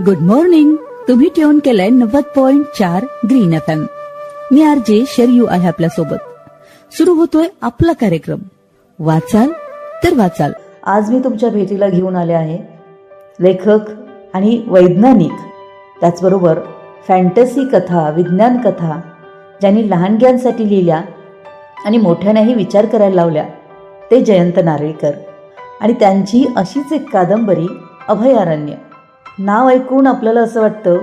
Good morning तुम्ही tune केलंय नव्वद पॉइंट चार ग्रीन एफ एम मी आर जे शरयू आहे आपल्यासोबत सुरू होतोय आपला कार्यक्रम. वाचाल तर वाचाल. आज मी तुमच्या भेटीला घेऊन आले आहे. लेखक आणि वैज्ञानिक त्याचबरोबर फॅन्टसी कथा विज्ञान कथा ज्यांनी लहानग्यांसाठी लिहिल्या आणि मोठ्यानेही विचार करायला लावल्या ते जयंत नारळीकर. आणि त्यांची अशीच एक कादंबरी अभयारण्य. नाव ऐकून आपल्याला असं वाटतं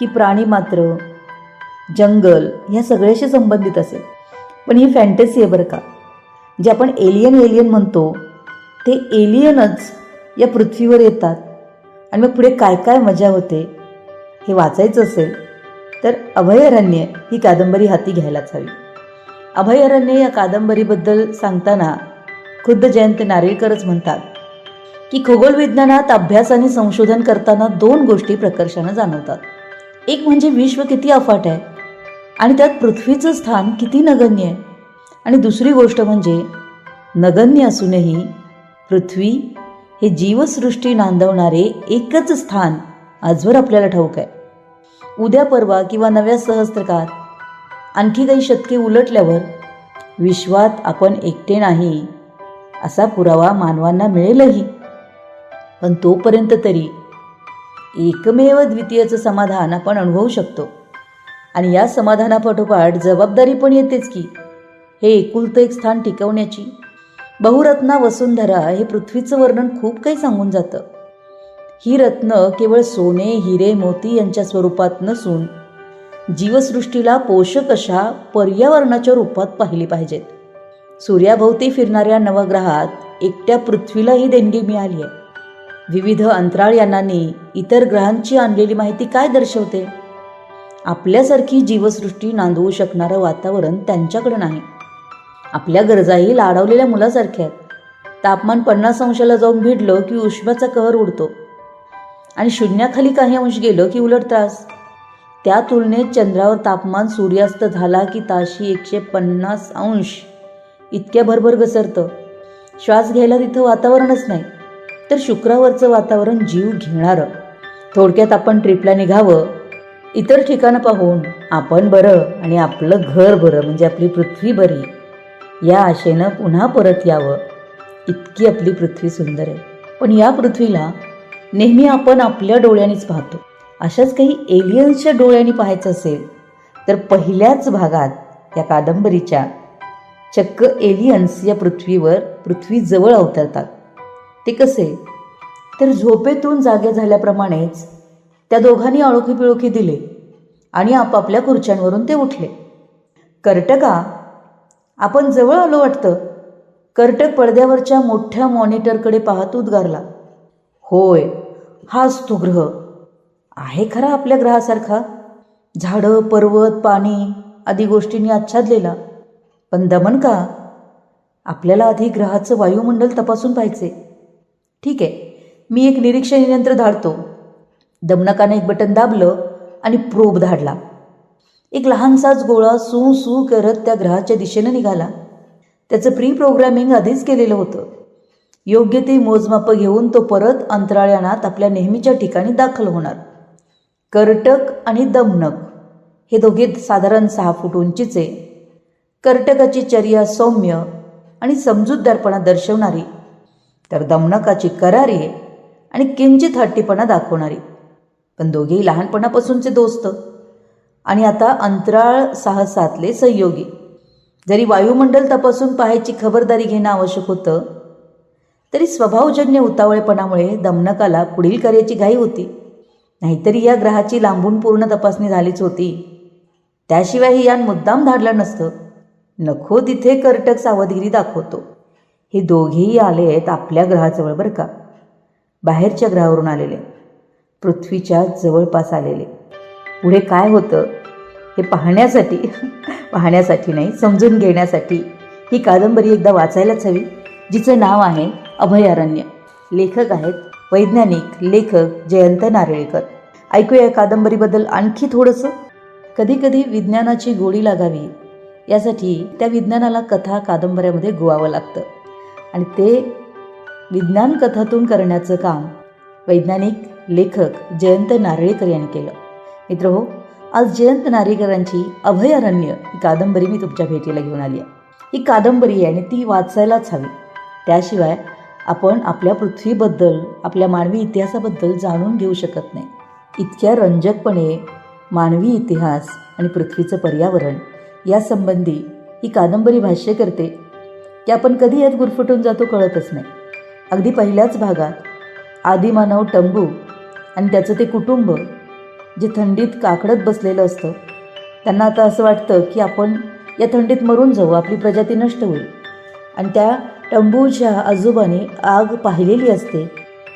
की प्राणी मात्र जंगल या सगळ्याशी संबंधित असेल. पण ही फॅन्टसी आहे बरं का. जे आपण एलियन एलियन म्हणतो ते एलियनच या पृथ्वीवर येतात. आणि मग पुढे काय काय मजा होते हे वाचायचं असेल तर अभयारण्य ही कादंबरी हाती घ्यायलाच हवी. अभयारण्य या कादंबरीबद्दल सांगताना खुद्द जयंत नारळीकरच म्हणतात की खगोल विज्ञानात अभ्यास आणि संशोधन करताना दोन गोष्टी प्रकर्षानं जाणवतात. एक म्हणजे विश्व किती अफाट आहे आणि त्यात पृथ्वीचं स्थान किती नगण्य आहे. आणि दुसरी गोष्ट म्हणजे नगण्य असूनही पृथ्वी हे जीवसृष्टी नांदवणारे एकच स्थान आजवर आपल्याला ठाऊक आहे. उद्या परवा किंवा नव्या सहस्त्रकात आणखी काही शतके उलटल्यावर विश्वात आपण एकटे नाही असा पुरावा मानवांना मिळेलही. पण तोपर्यंत तरी एकमेव द्वितीयचं समाधान आपण अनुभवू शकतो. आणि या समाधानापाठोपाठ जबाबदारी पण येतेच की हे एकुलतं एक स्थान टिकवण्याची. बहुरत्ना वसुंधरा हे पृथ्वीचं वर्णन खूप काही सांगून जातं. ही रत्न केवळ सोने हिरे मोती यांच्या स्वरूपात नसून जीवसृष्टीला पोषक अशा पर्यावरणाच्या रूपात पाहिली पाहिजेत. सूर्याभोवती फिरणाऱ्या नवग्रहात एकट्या पृथ्वीला ही देणगी मिळाली आहे विविध अंतराळयानांनी इतर ग्रहांची आणलेली माहिती काय दर्शवते? आपल्यासारखी जीवसृष्टी नांदवू शकणारं वातावरण त्यांच्याकडे नाही. आपल्या गरजाही लाडवलेल्या मुलासारख्या आहेत. तापमान पन्नास अंशाला जाऊन भिडलं की उष्म्याचा कहर उडतो. आणि शून्याखाली काही अंश गेलं की उलट त्रास. त्या तुलनेत चंद्रावर तापमान सूर्यास्त झाला की ताशी एकशे पन्नास अंश इतक्या भरभर घसरतं. श्वास घ्यायला तिथं वातावरणच नाही. तर शुक्रावरचं वातावरण जीव घेणारं. थोडक्यात आपण ट्रिपला निघावं. इतर ठिकाणं पाहून आपण बरं आणि आपलं घर बरं म्हणजे आपली पृथ्वी बरी. या आशेनं पुन्हा परत यावं. इतकी आपली पृथ्वी सुंदर आहे. पण या पृथ्वीला नेहमी आपण आपल्या डोळ्यांनीच पाहतो. अशाच काही एलियन्सच्या डोळ्यांनी पाहायचं असेल तर पहिल्याच भागात या कादंबरीच्या चक्क एलियन्स या पृथ्वीवर पृथ्वीजवळ अवतरतात. ते कसे? तर झोपेतून जागे झाल्याप्रमाणेच त्या दोघांनी अळोखी पिळोखी दिले आणि आपापल्या खुर्च्यांवरून ते उठले. कर्टका आपण जवळ आलो वाटतं. कर्टक पडद्यावरच्या मोठ्या मॉनिटरकडे पाहत उद्गारला. होय हाच तो ग्रह. आहे खरा आपल्या ग्रहासारखा. झाडं पर्वत पाणी आदी गोष्टींनी आच्छादलेला. पण दमन का? आपल्याला आधी ग्रहाचं वायुमंडल तपासून पाहिजे ठीक आहे. मी एक निरीक्षण यंत्र धाडतो. दमनकाने एक बटन दाबलं आणि प्रोब धाडला. एक लहानसाच गोळा सू सू करत त्या ग्रहाच्या दिशेनं निघाला. त्याचं प्री प्रोग्रॅमिंग आधीच केलेलं होतं. योग्य ते मोजमापं घेऊन तो परत अंतराळयानात आपल्या नेहमीच्या ठिकाणी दाखल होणार. कर्टक आणि दमनक. हे दोघे साधारण सहा फूट उंचीचे. कर्टकाची चर्या सौम्य आणि समजूतदारपणा दर्शवणारी. तर दमणकाची करारी आणि किंचित हट्टीपणा दाखवणारी. पण दोघेही लहानपणापासूनचे दोस्त. आणि आता अंतराळ साहसातले सहयोगी जरी वायुमंडल तपासून पाहायची खबरदारी घेणं आवश्यक होतं तरी स्वभावजन्य उतावळेपणामुळे दमनकाला पुढील कार्याची घाई होती. नाहीतरी या ग्रहाची लांबून पूर्ण तपासणी झालीच होती. त्याशिवाय यान मुद्दाम धाडलं नसतं. नको तिथे कर्टक सावधगिरी दाखवतो. हे दोघेही आले आहेत आपल्या ग्रहाजवळ बरं का. बाहेरच्या ग्रहावरून आलेले. पृथ्वीच्या जवळपास आलेले. पुढे काय होतं? हे पाहण्यासाठी पाहण्यासाठी नाही समजून घेण्यासाठी ही कादंबरी एकदा वाचायलाच हवी जिचं नाव आहे अभयारण्य. लेखक आहेत वैज्ञानिक लेखक जयंत नारळीकर. ऐकूया या कादंबरीबद्दल आणखी थोडंसं. कधीकधी विज्ञानाची गोडी लागावी यासाठी त्या विज्ञानाला कथा कादंबऱ्यामध्ये गोवावं लागतं. आणि ते विज्ञान कथातून करण्याचं काम वैज्ञानिक लेखक जयंत नारळीकर यांनी केलं. मित्र हो आज जयंत नारळीकरांची अभयारण्य ही कादंबरी मी तुमच्या भेटीला घेऊन आली आहे. ही कादंबरी आहे आणि ती वाचायलाच हवी. त्याशिवाय आपण आपल्या पृथ्वीबद्दल आपल्या मानवी इतिहासाबद्दल जाणून घेऊ शकत नाही. इतक्या रंजकपणे मानवी इतिहास आणि पृथ्वीचं पर्यावरण यासंबंधी ही कादंबरी भाष्य करते की आपण कधी यात गुरफटून जातो कळतच नाही. अगदी पहिल्याच भागात आदिमानव टंबू आणि त्याचं ते कुटुंब जे थंडीत काकडत बसलेलं असतं त्यांना आता असं वाटतं की आपण या थंडीत मरून जाऊ आपली प्रजाती नष्ट होईल. आणि त्या टंबूच्या आजोबाने आग पाहिलेली असते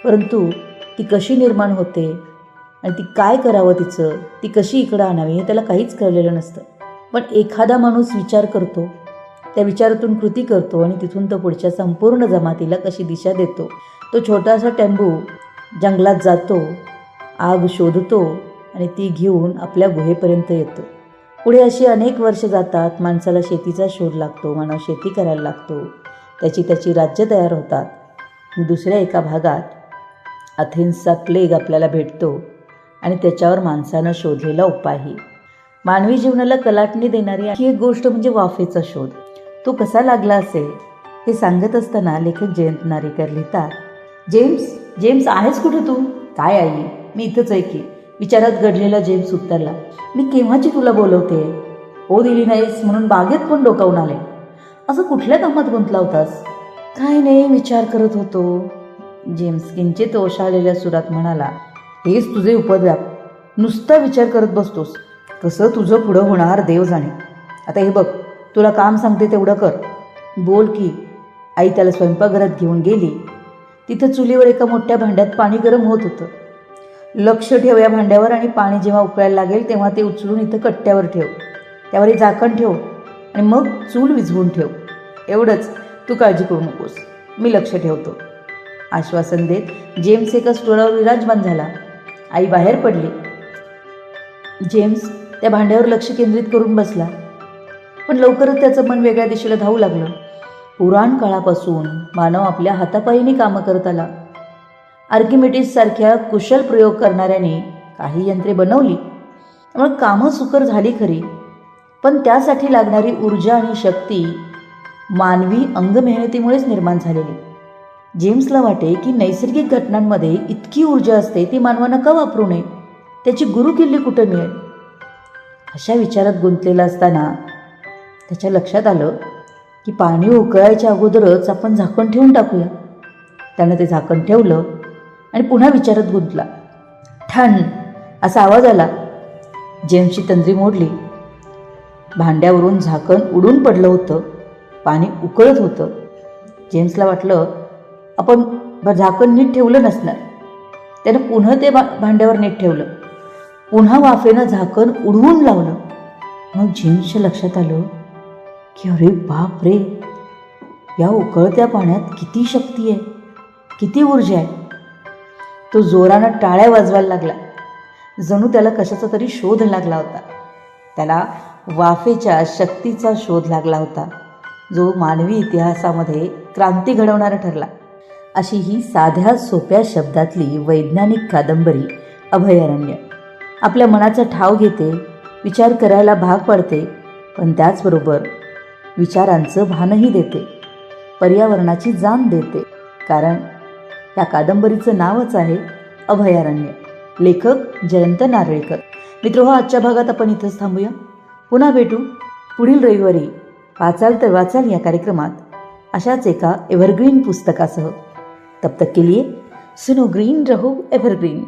परंतु ती कशी निर्माण होते आणि ती काय करावं तिचं ती कशी इकडं आणावी हे त्याला काहीच कळलेलं नसतं. पण एखादा माणूस विचार करतो त्या विचारातून कृती करतो आणि तिथून तो पुढच्या संपूर्ण जमातीला कशी दिशा देतो? तो छोटासा टेंबू जंगलात जातो आग शोधतो आणि ती घेऊन आपल्या गुहेपर्यंत येतो. पुढे अशी अनेक वर्ष जातात माणसाला शेतीचा शोध लागतो मानव शेती करायला लागतो. त्याची त्याची राज्य तयार होतात. दुसऱ्या एका भागात अथेन्सचा प्लेग आपल्याला भेटतो आणि त्याच्यावर माणसानं शोधलेला उपायही. मानवी जीवनाला कलाटणी देणारी आणखी एक गोष्ट म्हणजे वाफेचा शोध. तो कसा लागला असेल हे सांगत असताना लेखक जयंत नारेकर लिहितात जेम्स जेम्स आहेस कुठे तू? काय आई मी इथंच आहे की विचारात घडलेला जेम्स उत्तरला मी केव्हाची तुला बोलवते? हो दिली नाहीस म्हणून बागेत पण डोकावून आले? असं कुठल्या कामात गुंतला होतास काय नाही विचार करत होतो. जेम्स किंचित ओशाळलेल्या सुरात म्हणाला हेच तुझे उपद्व्याप. नुसता विचार करत बसतोस. कसं तुझं पुढं होणार देव जाणे. आता हे बघ तुला काम सांगते तेवढं कर. बोल की आई त्याला स्वयंपाकघरात घेऊन गेली. तिथं चुलीवर एका मोठ्या भांड्यात पाणी गरम होत होतं. लक्ष ठेव या भांड्यावर आणि पाणी जेव्हा उकळायला लागेल तेव्हा ते उचलून इथं कट्ट्यावर ठेव. त्यावर हे झाकण ठेव आणि मग चूल विझवून ठेव. एवढंच तू काळजी करू नकोस. मी लक्ष ठेवतो. आश्वासन देत जेम्स एका स्टोरावर विराजमान झाला. आई बाहेर पडली. जेम्स त्या भांड्यावर लक्ष केंद्रित करून बसला. पण लवकरच त्याचं मन वेगळ्या दिशेला धावू लागलं. पुराण काळापासून मानव आपल्या हातापायीने कामं करत आला. आर्किमिटीस सारख्या कुशल प्रयोग करणाऱ्याने काही यंत्रे बनवली. त्यामुळे कामं सुकर झाली खरी. पण त्यासाठी लागणारी ऊर्जा आणि शक्ती मानवी अंगमेहनतीमुळेच निर्माण झालेली. जेम्सला वाटे की नैसर्गिक घटनांमध्ये इतकी ऊर्जा असते ती मानवानं का वापरू नये? त्याची गुरुकिल्ली कुठं मिळेल? अशा विचारात गुंतलेला असताना त्याच्या लक्षात आलं की पाणी उकळायच्या अगोदरच आपण झाकण ठेवून टाकूया. त्यानं ते झाकण ठेवलं आणि पुन्हा विचारात गुंतला. ठण असा आवाज आला. जेम्सची तंद्री मोडली. भांड्यावरून झाकण उडून पडलं होतं. पाणी उकळत होतं. जेम्सला वाटलं आपण झाकण नीट ठेवलं नसणार. त्यानं पुन्हा ते भा भांड्यावर नीट ठेवलं. पुन्हा वाफेनं झाकण उडवून लावलं. मग जेम्सच्या लक्षात आलं की अरे बाप रे या उकळत्या पाण्यात किती शक्ती आहे किती ऊर्जा आहे. तो जोरानं टाळ्या वाजवायला लागला. जणू त्याला कशाचा तरी शोध लागला होता. त्याला वाफेच्या शक्तीचा शोध लागला होता जो मानवी इतिहासामध्ये क्रांती घडवणारा ठरला. अशी ही साध्या सोप्या शब्दातली वैज्ञानिक कादंबरी अभयारण्य. आपल्या मनाचा ठाव घेते विचार करायला भाग पाडते पण त्याचबरोबर विचारांचं भानही देते. पर्यावरणाची जाण देते. कारण या कादंबरीचं नावच आहे अभयारण्य. लेखक जयंत नारळीकर. मित्र हो आजच्या भागात आपण इथंच थांबूया. पुन्हा भेटू. पुढील रविवारी वाचाल तर वाचाल या कार्यक्रमात. अशाच एका एव्हरग्रीन पुस्तकासह. तब तक के लिए सुनो ग्रीन रहो एव्हरग्रीन